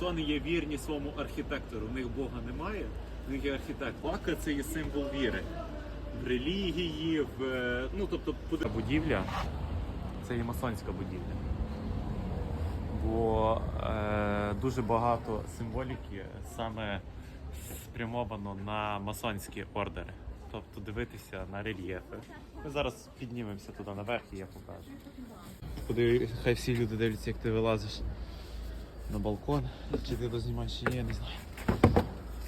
масони є вірні своєму архітектору. У них Бога немає, у них є архітектор. Лака це є символ віри. В релігії, в е, ну тобто будівля це є масонська будівля. Бо е, дуже багато символіки саме спрямовано на масонські ордери. Тобто дивитися на рельєфи. Ми зараз піднімемося туди наверх і я покажу. Куди хай всі люди дивляться, як ти вилазиш на балкон. Чи ти дознімаєш, чи ні, я не знаю.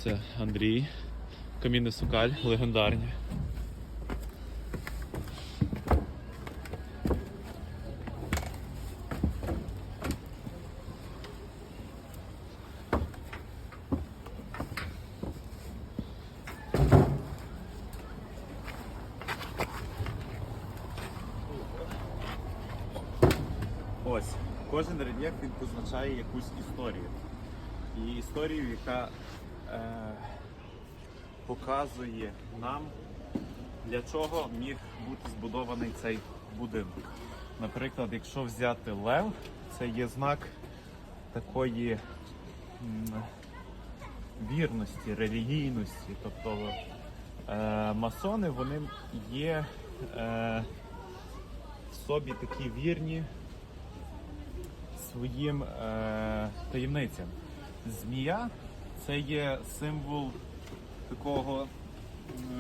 Це Андрій, Камінне Сукаль, легендарні. Кожен рельєф він позначає якусь історію. І історію, яка е, показує нам, для чого міг бути збудований цей будинок. Наприклад, якщо взяти лев, це є знак такої вірності, релігійності. Тобто е, масони вони є е, в собі такі вірні своїм е, таємницям. Змія це є символ такого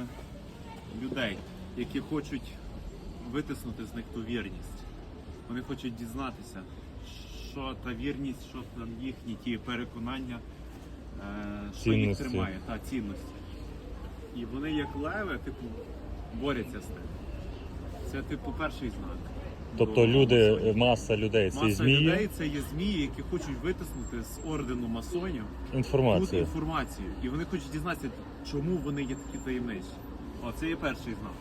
м, людей, які хочуть витиснути з них ту вірність. Вони хочуть дізнатися, що та вірність, що там їхні ті переконання, е, що їх Цінності. тримає, та цінності. І вони, як леви, типу, борються з тим. Це, типу, перший знак. Тобто люди, масонів. маса людей, це Маса змії, людей це є змії, які хочуть витиснути з ордену масонів тут інформація. інформацію. І вони хочуть дізнатися, чому вони є такі таємничі. О, це є перший знак.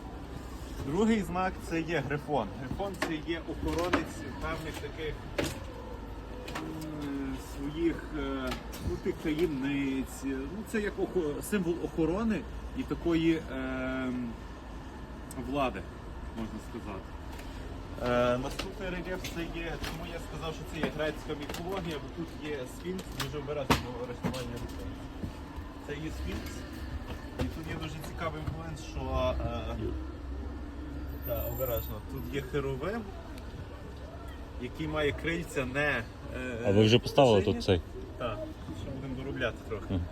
Другий знак це є грифон. Грифон це є охоронець певних таких м, своїх е, ну, тих таємниць. Ну, це як охо- символ охорони і такої е, влади, можна сказати. Е, наступний рельєф це є, чому я сказав, що це є грецька міфологія, бо тут є сфінкс, дуже обережно до арештування. Це є сфінкс. І тут є дуже цікавий момент, що е, та, обережно, тут є херовим, який має крильця не. Е, А ви вже поставили тут цей? Так, ще будемо доробляти трохи. Мгм.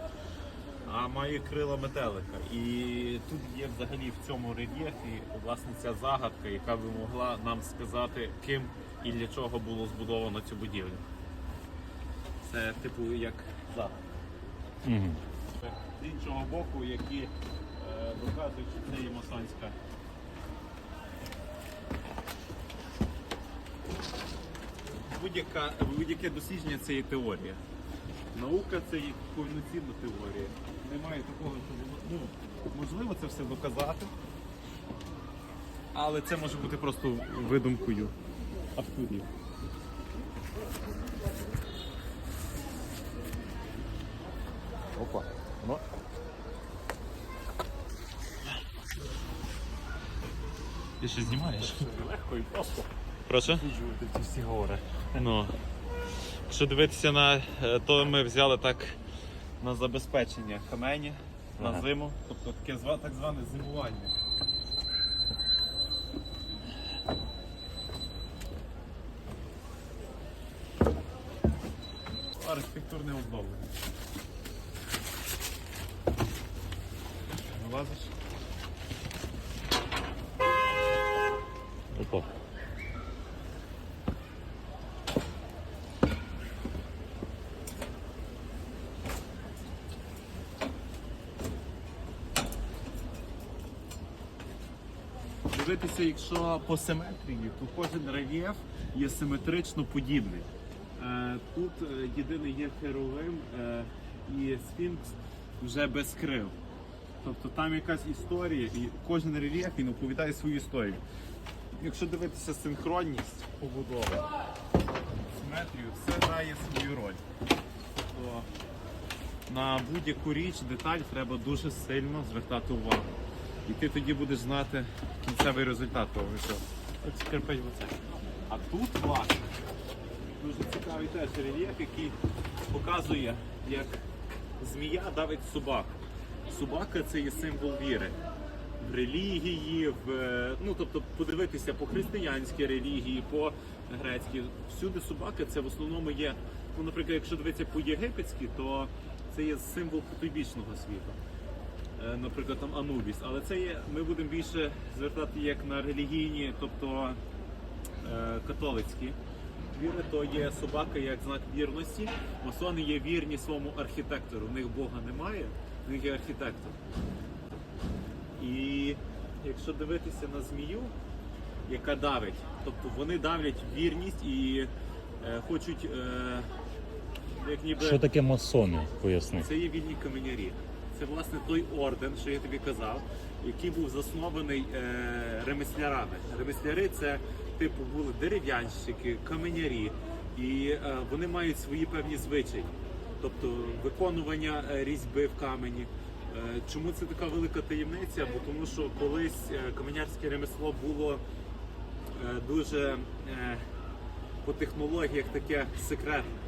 А має крила метелика. І тут є взагалі в цьому рельєфі власне ця загадка, яка би могла нам сказати, ким і для чого було збудовано цю будівлю. Це типу як загадка. Угу. З іншого боку, які е, доказують, що це є масонська. Будь-яке дослідження це є теорія. Наука це є повноцінна теорія. Немає такого, що воно. Ну, можливо це все доказати. Але це може бути просто видумкою авторів. Опа. Ну. Ти ще знімаєш? Легко і просто Прошу? досліджувати ці всі гори. Ну. Якщо дивитися на е, то ми взяли так на забезпечення камені на зиму, тобто таке так зване зимування. Архітектурне оздоблення. Вилазиш? Опа. Дивитися, якщо по симетрії, то кожен рельєф є симетрично подібний. Е, Тут е, єдиний є херовим е, і сфінкс вже без крил. Тобто там якась історія, і кожен рельєф він оповідає свою історію. Якщо дивитися синхронність побудови, симетрію, все грає свою роль. Тобто на будь-яку річ, деталь треба дуже сильно звертати увагу. І ти тоді будеш знати кінцевий результат того всього. Ось кирпич оце. А тут власне Дуже цікавий теж рельєф, який показує, як змія давить собак. Собака це є символ віри. В релігії, в, е, ну тобто подивитися по християнській релігії, по грецькій. Всюди собака це в основному є. Ну, наприклад, якщо дивитися по єгипетськи, то це є символ потойбічного світу. Е, Наприклад, там Анубіс. Але це є, ми будемо більше звертати як на релігійні, тобто е, католицькі віри, то є собака як знак вірності. Масони є вірні своєму архітектору. В них Бога немає, в них є архітектор. І якщо дивитися на змію, яка давить, тобто вони давлять вірність і е, хочуть, е, як ніби Що таке масони? Поясни. це є вільні каменярі. Це власне той орден, що я тобі казав, який був заснований е, ремеслярами. Ремесляри це типу були дерев'янщики, каменярі, і е, вони мають свої певні звичаї, тобто виконування е, різьби в камені. Е, чому це така велика таємниця? Бо тому що колись е, каменярське ремесло було е, дуже е, по технологіях таке секретне.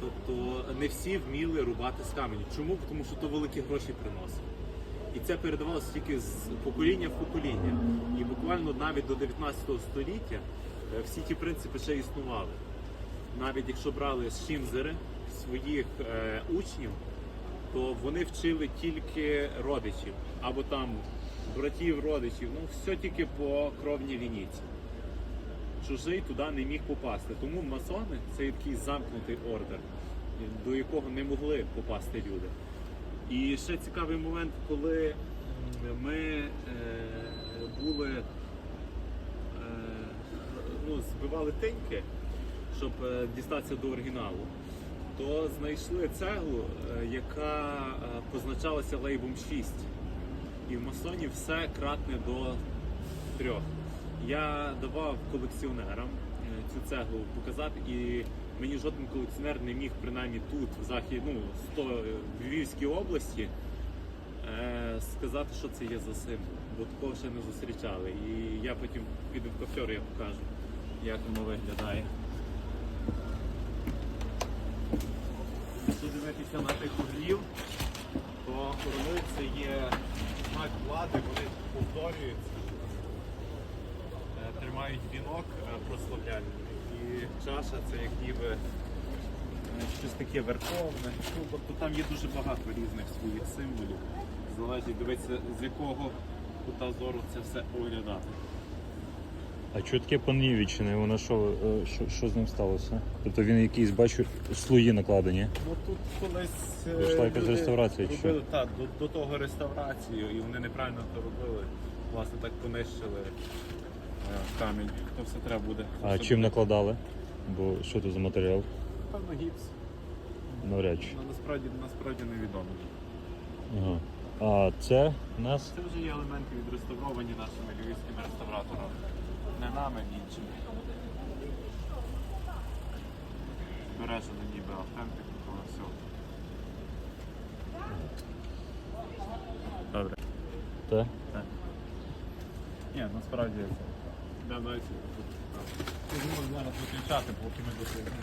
Тобто не всі вміли рубати з каменю. Чому? Тому що то великі гроші приносить. І це передавалося тільки з покоління в покоління. І буквально навіть до 19 століття е, всі ті принципи ще існували. Навіть якщо брали Шімзери своїх е, учнів, то вони вчили тільки родичів або там братів, родичів, ну все тільки по кровній лінійці чужий туди не міг попасти. Тому масони це такий замкнутий ордер, до якого не могли попасти люди. І ще цікавий момент, коли ми е, були, е, ну, збивали теньки, щоб е, дістатися до оригіналу, то знайшли цеглу, е, яка е, позначалася лейбом 6. І в масонів все кратне до трьох. Я давав колекціонерам е, цю цеглу показати, і мені жоден колекціонер не міг принаймні тут, в захід, ну, 100, в Львівській області, е, сказати, що це є за символ, бо такого ще не зустрічали. І я потім піду в кафьор, я покажу, як воно виглядає. Якщо дивитися на тих углів, то короли це є знак влади, вони повторюються тримають вінок е, прославляльний. І чаша це як ніби е, щось таке верховне. Ну, тобто там є дуже багато різних своїх символів. Залежить дивитися, з якого кута зору це все оглядати. А чого таке понівічене? Воно що, е, що, що з ним сталося? Тобто він якийсь, бачу, слої накладені. Ну тут колись Пішла якась реставрація, чи що? так, до, до того реставрацію, і вони неправильно то робили. Власне так понищили камінь. То все треба буде. А Все чим буде. накладали? Бо що це за матеріал? Певно гіпс. Навряд чи. Ну, насправді, насправді невідомо. Ага. А це у нас Це вже є елементи відреставровані нашими львівськими реставраторами. Не нами, іншими. Збережено ніби автентику, але все. Добре. те. Так. Ні, насправді це. Да, навіть Можна зараз виключати, поки ми досягнемо.